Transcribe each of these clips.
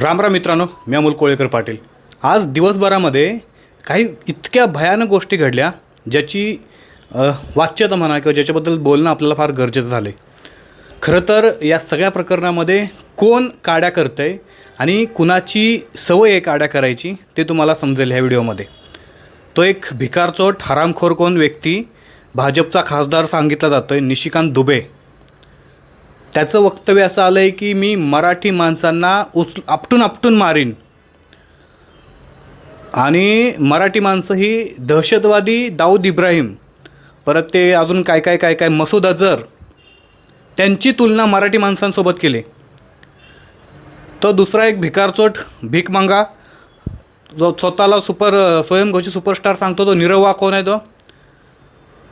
रामराम मित्रांनो मी अमोल कोळेकर पाटील. आज दिवसभरामध्ये काही इतक्या भयानक गोष्टी घडल्या ज्याची वाच्यता म्हणा किंवा ज्याच्याबद्दल बोलणं आपल्याला फार गरजेचं झालं आहे खरं तर या सगळ्या प्रकरणामध्ये कोण काड्या करतं आहे आणि कुणाची सवय आहे काड्या करायची ते तुम्हाला समजेल ह्या व्हिडिओमध्ये. तो एक भिकारचोट हरामखोर कोण व्यक्ती भाजपचा खासदार सांगितला जातो आहे निशिकांत दुबे. त्याचं वक्तव्य असं आलं आहे की मी मराठी माणसांना उच आपटून आपटून मारीन. आणि मराठी माणसं ही दहशतवादी दाऊद इब्राहिम परत ते अजून काय काय काय काय मसूद अझर त्यांची तुलना मराठी माणसांसोबत केली. तो दुसरा एक भिकारचोट भीक मांगा. जो स्वतःला सुपर स्वयंघोषी सुपरस्टार सांगतो तो निरवा कोण आहे तो?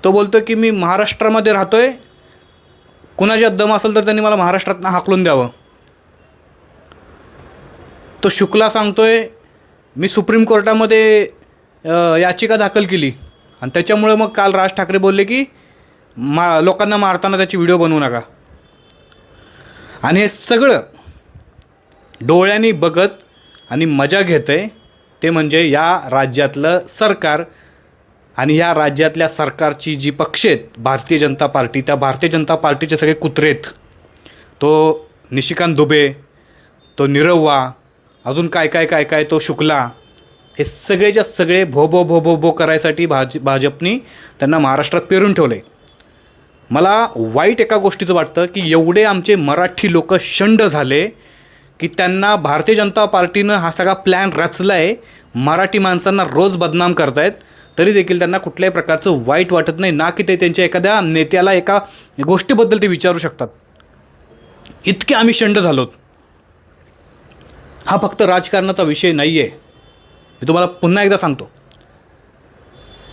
तो बोलतो की मी महाराष्ट्रामध्ये राहतो आहे कुणाच्या दम असेल तर त्यांनी मला महाराष्ट्रातनं हाकलून द्यावं. तो शुक्ला सांगतोय मी सुप्रीम कोर्टामध्ये याचिका दाखल केली. आणि त्याच्यामुळे मग काल राज ठाकरे बोलले की मा लोकांना मारताना त्याची व्हिडिओ बनवू नका. आणि हे सगळं डोळ्यांनी बघत आणि मजा घेत आहे ते म्हणजे या राज्यातलं सरकार आणि या राज्यातल्या सरकारची जी पक्ष आहेत भारतीय जनता पार्टी त्या भारतीय जनता पार्टीचे सगळे कुत्रेत तो निशिकांत दुबे तो निरव्वा अजून काय काय काय काय तो शुक्ला हे सगळेच्या सगळे भो भो भो भो भो करायसाठी भाज भाजपनी त्यांना महाराष्ट्रात पेरून ठेवलं आहे मला वाईट एका गोष्टीचं वाटतं की एवढे आमचे मराठी लोक शंड झाले की त्यांना भारतीय जनता पार्टीनं हा सगळा प्लॅन रचला आहे मराठी माणसांना रोज बदनाम करतायत. तरी देखील त्यांना कुठल्याही प्रकारचं वाईट वाटत नाही. ना की ते त्यांच्या एखाद्या नेत्याला एका गोष्टीबद्दल ते विचारू शकतात. इतके आम्ही शंड झालोत. हा फक्त राजकारणाचा विषय नाही आहे मी तुम्हाला पुन्हा एकदा सांगतो.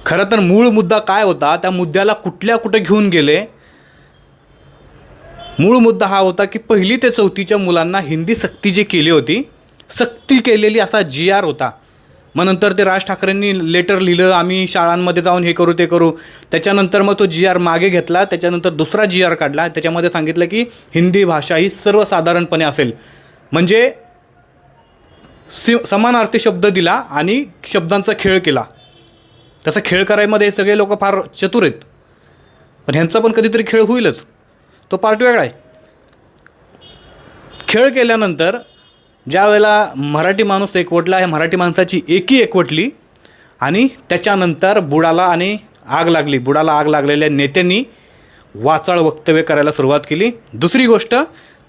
खरं तर मूळ मुद्दा काय होता त्या मुद्द्याला कुठल्या कुठे घेऊन गेले? मूळ मुद्दा हा होता की पहिली ते चौथीच्या मुलांना हिंदी सक्ती जी केली होती सक्ती केलेली असा जी आर होता. मग नंतर ते राज ठाकरेंनी लेटर लिहिलं आम्ही शाळांमध्ये जाऊन हे करू ते करू. त्याच्यानंतर मग तो जी आर मागे घेतला त्याच्यानंतर दुसरा जी आर काढला. त्याच्यामध्ये सांगितलं की हिंदी भाषा ही सर्वसाधारणपणे असेल. म्हणजे सि समानार्थी शब्द दिला आणि शब्दांचा खेळ केला. तसा खेळ करायमध्ये हे सगळे लोक फार चतुर आहेत. पण ह्यांचा पण कधीतरी खेळ होईलच. तो पार्ट वेगळा आहे. खेळ केल्यानंतर ज्या वेळेला मराठी माणूस एकवटला हे मराठी माणसाची एकी एकवटली आणि त्याच्यानंतर बुडाला आणि आग लागली. बुडाला आग लागलेल्या नेत्यांनी वाचाळ वक्तव्य करायला सुरुवात केली. दुसरी गोष्ट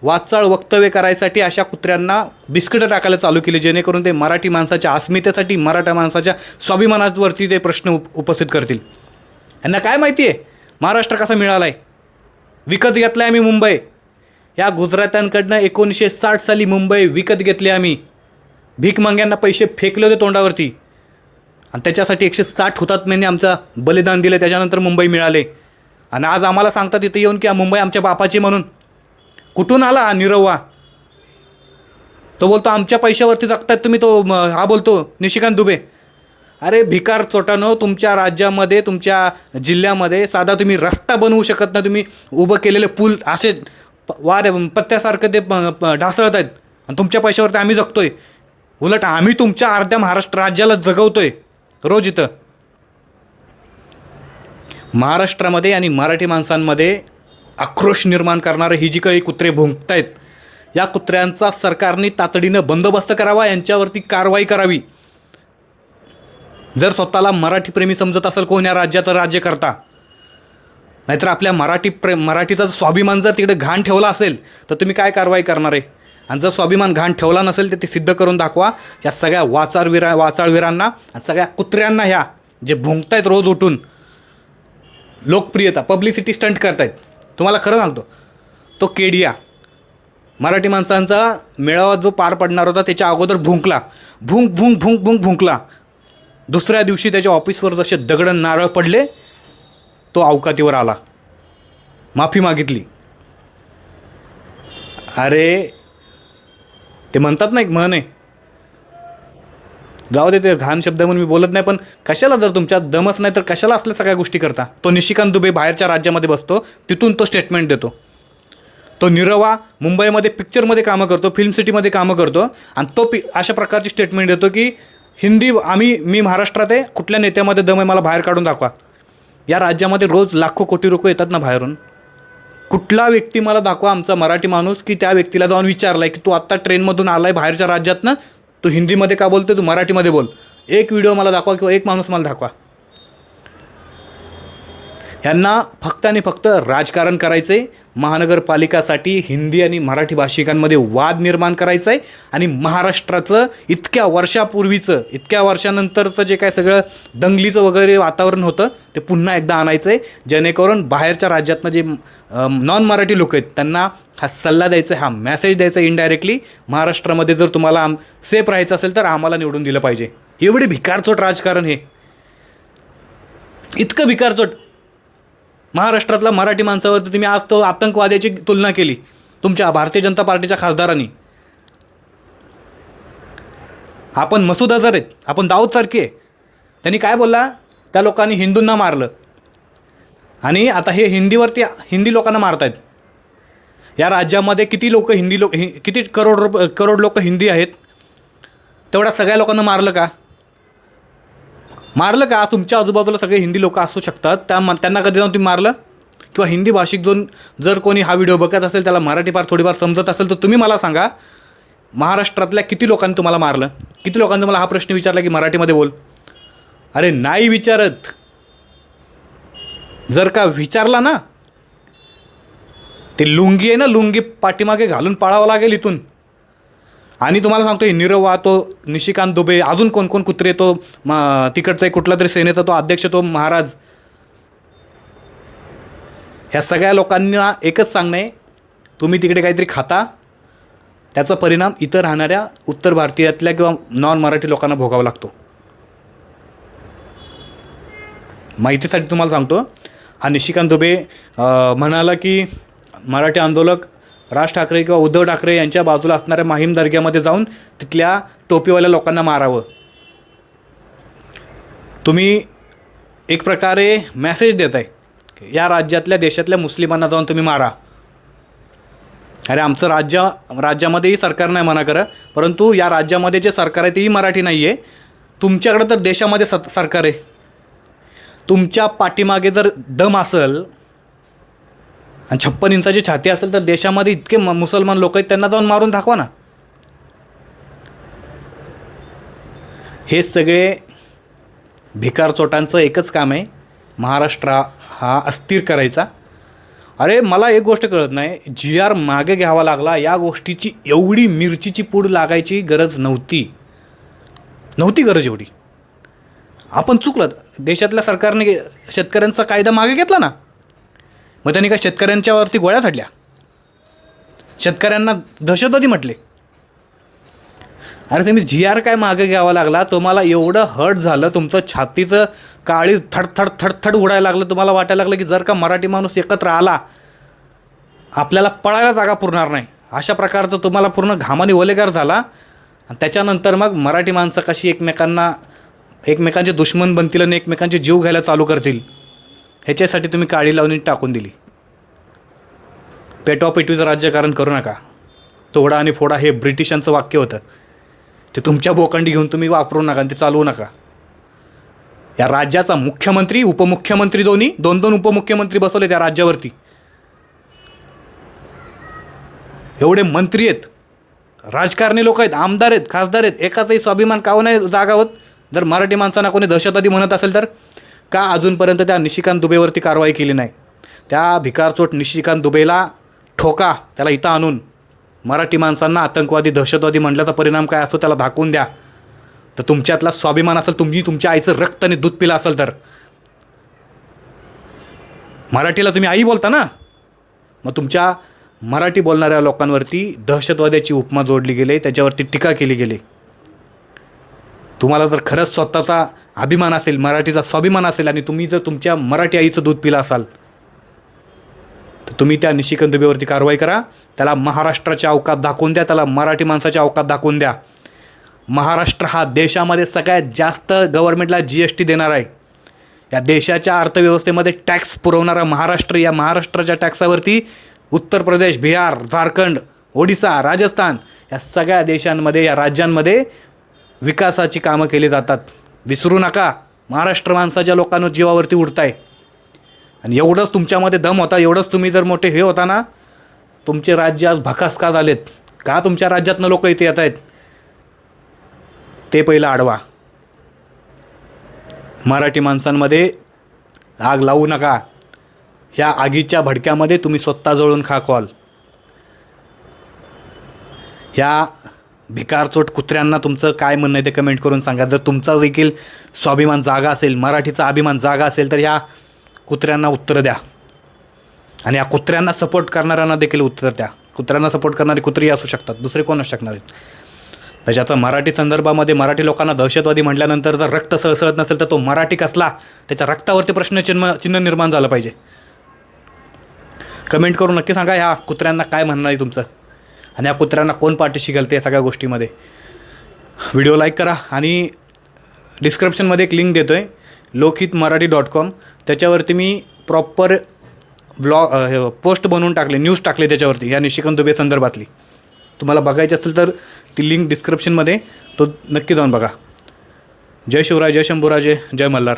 वाचाळ वक्तव्य करायसाठी अशा कुत्र्यांना बिस्किटं टाकायला चालू केली जेणेकरून ते मराठी माणसाच्या अस्मितेसाठी मराठा माणसाच्या स्वाभिमानावरती ते प्रश्न उप उपस्थित करतील. यांना काय माहिती आहे महाराष्ट्र कसा मिळाला आहे विकत घेतला आहे मी मुंबई. या गुजरात्यांकडनं एकोणीसशे साठ साली मुंबई विकत घेतली आम्ही. भीकमंग्यांना पैसे फेकले होते तोंडावरती. आणि त्याच्यासाठी एकशे साठ हुतात्म्यांनी आमचा बलिदान दिलं त्याच्यानंतर मुंबई मिळाले. आणि आज आम्हाला सांगतात इथं येऊन की मुंबई आमच्या बापाची म्हणून. कुठून आला हा निरव्वा? तो बोलतो आमच्या पैशावरती जगतायत तुम्ही तो हा बोलतो निशिकांत दुबे. अरे भिकार चोटानो तुमच्या राज्यामध्ये तुमच्या जिल्ह्यामध्ये साधा तुम्ही रस्ता बनवू शकत नाही. तुम्ही उभं केलेले पूल असे वारे पत्त्यासारखं ते प- प- ढासळत आहेत. आणि तुमच्या पैशावरती आम्ही जगतोय. उलट आम्ही तुमच्या अर्ध्या महाराष्ट्र राज्याला जगवतोय. रोज इथं. महाराष्ट्रामध्ये आणि मराठी माणसांमध्ये आक्रोश निर्माण करणारे ही जी काही कुत्रे भुंकतायत या कुत्र्यांचा सरकारने तातडीनं बंदोबस्त करावा यांच्यावरती कारवाई करावी. जर स्वतःला मराठीप्रेमी समजत असेल कोण या राज्याचं राज्य करता नाहीतर आपल्या मराठी प्रे मराठीचा जर स्वाभिमान जर तिकडे घाण ठेवला असेल तर तुम्ही काय कारवाई करणार आहे? आणि जर स्वाभिमान घाण ठेवला नसेल तर ते सिद्ध करून दाखवा या सगळ्या वाचाळवीरा वाचाळवीरांना आणि सगळ्या कुत्र्यांना ह्या जे भुंकतायत रोज उठून लोकप्रियता पब्लिसिटी स्टंट करतायत. तुम्हाला खरं सांगतो तो केडिया मराठी माणसांचा मेळावा जो पार पडणार होता त्याच्या अगोदर भुंकला. भुंक भुंक भुंक भुंक भुंकला. दुसऱ्या दिवशी त्याच्या ऑफिसवर जसे दगड नारळ पडले तो अवकातीवर आला. माफी मागितली. अरे ते म्हणतात ना एक म्हण आहे. जाऊ दे ते घाण शब्द म्हणून मी बोलत नाही पण कशाला जर तुमच्यात दमच नाही तर कशाला असल्या सगळ्या गोष्टी करता? तो निशिकांत दुबे बाहेरच्या राज्यामध्ये बसतो तिथून तो स्टेटमेंट देतो. तो निरवा मुंबईमध्ये पिक्चरमध्ये कामं करतो फिल्म सिटीमध्ये कामं करतो आणि तो पि अशा प्रकारची स्टेटमेंट देतो की हिंदी आम्ही मी महाराष्ट्रात आहे कुठल्या नेत्यामध्ये दम आहे मला बाहेर काढून दाखवा. या राज्यामध्ये रोज लाखो कोटी लोक येतात ना बाहेरून. कुठला व्यक्ती मला दाखवा आमचा मराठी माणूस की त्या व्यक्तीला जाऊन विचारलाय की तू आत्ता ट्रेनमधून आलाय बाहेरच्या राज्यातनं? तू हिंदीमध्ये का बोलतोय? तू मराठीमध्ये बोल. एक व्हिडिओ मला दाखवा किंवा एक माणूस मला दाखवा. यांना फक्त आणि फक्त राजकारण करायचं आहे महानगरपालिकासाठी हिंदी आणि मराठी भाषिकांमध्ये वाद निर्माण करायचं आहे आणि महाराष्ट्राचं इतक्या वर्षापूर्वीचं इतक्या वर्षानंतरचं जे काय सगळं दंगलीचं वगैरे वातावरण होतं ते पुन्हा एकदा आणायचं आहे जेणेकरून बाहेरच्या राज्यातनं जे नॉन मराठी लोक आहेत त्यांना हा सल्ला द्यायचा आहे हा मॅसेज द्यायचा आहे इनडायरेक्टली महाराष्ट्रामध्ये जर तुम्हाला आम सेफ राहायचं असेल तर आम्हाला निवडून दिलं पाहिजे. एवढी भिकारचोट राजकारण हे. इतकं भिकारचोट. महाराष्ट्रातल्या मराठी माणसावरती तुम्ही आज तो आतंकवाद्याची तुलना केली. तुमच्या भारतीय जनता पार्टीच्या खासदारांनी. आपण मसूद अझर आहेत. आपण दाऊदसारखे आहे. त्यांनी काय बोलला? त्या लोकांनी हिंदूंना मारलं. आणि आता हे हिंदीवरती हिंदी लोकांना मारतायत. या राज्यामध्ये किती लोक हिंदी लोक हि किती करोड रुप करोड लोक हिंदी आहेत? तेवढ्या सगळ्या लोकांना मारलं का? मारलं का? तुमच्या आजूबाजूला सगळे हिंदी लोक असू शकतात. त्या त्यांना कधी जाऊन तुम्ही मारलं? किंवा हिंदी भाषिक दोन जर कोणी हा व्हिडिओ बघत असेल त्याला मराठी फार थोडीफार समजत असेल तर तुम्ही मला सांगा महाराष्ट्रातल्या किती लोकांनी तुम्हाला मारलं? किती लोकांनी तुम्हाला हा प्रश्न विचारला की मराठीमध्ये बोल? अरे नाही विचारत. जर का विचारला ना ते लुंगी आहे ना लुंगी पाठीमागे घालून पाळावं लागेल इथून. आणि तुम्हाला सांगतो हे निरवा तो निशिकांत दुबे अजून कोण कोण कुत्रे तो म तिकडचा एक कुठला तरी सेनेचा तो अध्यक्ष तो महाराज. ह्या सगळ्या लोकांना एकच सांगणं आहे तुम्ही तिकडे काहीतरी खाता. त्याचा परिणाम इतर राहणाऱ्या उत्तर भारतीयातल्या किंवा नॉन मराठी लोकांना भोगावा लागतो. माहितीसाठी तुम्हाला सांगतो हा निशिकांत दुबे म्हणाला की मराठी आंदोलक राज ठाकरे किंवा उद्धव ठाकरे यांच्या बाजूला असणाऱ्या माहीम दर्ग्यामध्ये जाऊन तिथल्या टोपीवाल्या लोकांना मारावं. तुम्ही एक प्रकारे मॅसेज देत आहे या राज्यातल्या देशातल्या मुस्लिमांना जाऊन तुम्ही मारा. अरे आमचं राज्य राज्यामध्येही सरकार नाही म्हणा करा परंतु या राज्यामध्ये जे सरकार आहे तेही मराठी नाही आहे तुमच्याकडं तर देशामध्ये सत सरकार आहे. तुमच्या पाठीमागे जर दम असेल आणि छप्पन इंचाची छाती असेल तर देशामध्ये इतके म मुसलमान लोक आहेत त्यांना जाऊन मारून दाखवा ना. हे सगळे भिकारचोटांचं एकच काम आहे. महाराष्ट्र हा अस्थिर करायचा. अरे मला एक गोष्ट कळत नाही. जी आर मागे घ्यावा लागला या गोष्टीची एवढी मिरचीची पूड लागायची गरज नव्हती. नव्हती गरज एवढी. आपण चुकलं. देशातल्या सरकारने शेतकऱ्यांचा कायदा मागे घेतला ना. मग त्यांनी काय शेतकऱ्यांच्यावरती गोळ्या झाडल्या शेतकऱ्यांना दहशतवादी म्हटले. अरे तुम्ही जी आर काय मागे घ्यावा लागला तुम्हाला एवढं हट झालं तुमचं छातीचं काळी थडथड थडथड उडायला लागलं तुम्हाला वाटायला लागलं की जर का मराठी माणूस एकत्र आला आपल्याला पळायला जागा पुरणार नाही. अशा प्रकारचं तुम्हाला पूर्ण घामाने ओलेगार झाला. आणि त्याच्यानंतर मग मराठी माणसं कशी एकमेकांना एकमेकांचे दुश्मन बनतील आणि एकमेकांचे जीव घ्यायला चालू करतील? ह्याच्यासाठी तुम्ही काळी लावणी टाकून दिली. पेटवा राज्यकारण करू नका. तोडा आणि फोडा हे ब्रिटिशांचं वाक्य होतं. ते तुमच्या बोकंडी घेऊन तुम्ही वापरू नका आणि ते चालवू नका. या राज्याचा मुख्यमंत्री उपमुख्यमंत्री दोन्ही दोन दोन उपमुख्यमंत्री बसवले त्या राज्यावरती. एवढे मंत्री आहेत. राजकारणी लोक आहेत आमदार आहेत खासदार आहेत एकाचाही स्वाभिमान काव नाही जागा होत जर मराठी माणसांना कोणी दहशतवादी म्हणत असेल तर? का अजूनपर्यंत त्या निशिकांत दुबेवरती कारवाई केली नाही? त्या भिकारचोट निशिकांत दुबेला ठोका त्याला इथं आणून. मराठी माणसांना आतंकवादी दहशतवादी म्हटल्याचा परिणाम काय असतो त्याला धाकून द्या. तर तुमच्यातला स्वाभिमान असेल तुम्ही तुमच्या आईचं रक्त आणि दूध पिलं असेल तर. मराठीला तुम्ही आई बोलता ना? मग तुमच्या मराठी बोलणाऱ्या लोकांवरती दहशतवाद्याची उपमा जोडली गेली त्याच्यावरती टीका केली गेली. तुम्हाला जर खरंच स्वतःचा अभिमान असेल मराठीचा स्वाभिमान असेल आणि तुम्ही जर तुमच्या मराठी आईचं दूध पिलं असाल तर तुम्ही त्या निशिकांत दुबेवरती कारवाई करा. त्याला महाराष्ट्राच्या अवकात दाखवून द्या त्याला मराठी माणसाच्या अवकात दाखवून द्या. महाराष्ट्र हा देशामध्ये सगळ्यात जास्त गव्हर्नमेंटला जी एस टी देणार आहे. या देशाच्या अर्थव्यवस्थेमध्ये टॅक्स पुरवणारा महाराष्ट्र या महाराष्ट्राच्या टॅक्सावरती उत्तर प्रदेश बिहार झारखंड ओडिसा राजस्थान या सगळ्या देशांमध्ये या राज्यांमध्ये विकासाची कामं केली जातात. विसरू नका. महाराष्ट्र माणसाच्या लोकांना जीवावरती उडताय. आणि एवढंच तुमच्यामध्ये दम होता एवढंच तुम्ही जर मोठे हे होता ना तुमचे राज्य आज भकास का झालेत. का तुमच्या राज्यातनं लोक इथे येत आहेत? ते पहिलं आडवा. मराठी माणसांमध्ये आग लावू नका. ह्या आगीच्या भडक्यामध्ये तुम्ही स्वतः जळून खा कॉल. ह्या भिकारचोट कुत्र्यांना तुमचं काय म्हणणं आहे ते कमेंट करून सांगा. जर तुमचा देखील स्वाभिमान जागा असेल मराठीचा अभिमान जागा असेल तर ह्या कुत्र्यांना उत्तर द्या. आणि या कुत्र्यांना सपोर्ट करणाऱ्यांना देखील उत्तर द्या. कुत्र्यांना सपोर्ट करणारी कुत्री असू शकतात. दुसरे कोण असू शकणार आहेत? त्याच्याचं मराठी संदर्भामध्ये मराठी लोकांना दहशतवादी म्हटल्यानंतर जर रक्त सळसळत नसेल तर तो मराठी कसला? त्याच्या रक्तावरती प्रश्नचिन्ह चिन्ह निर्माण झालं पाहिजे. कमेंट करून नक्की सांगा ह्या कुत्र्यांना काय म्हणणं आहे तुमचं? आणि या कुत्र्यांना कोण पाठीशी घालते या सगळ्या गोष्टीमध्ये? व्हिडिओ लाईक करा आणि डिस्क्रिप्शनमध्ये एक लिंक देतो आहे लोकहित मराठी डॉट कॉम. त्याच्यावरती मी प्रॉपर ब्लॉग पोस्ट बनवून टाकले न्यूज टाकले त्याच्यावरती या निशिकांत दुबे संदर्भातली. तुम्हाला बघायची असेल तर ती लिंक डिस्क्रिप्शनमध्ये तो नक्की जाऊन बघा. जय शिवराय जय शंभूराजे जय मल्हार.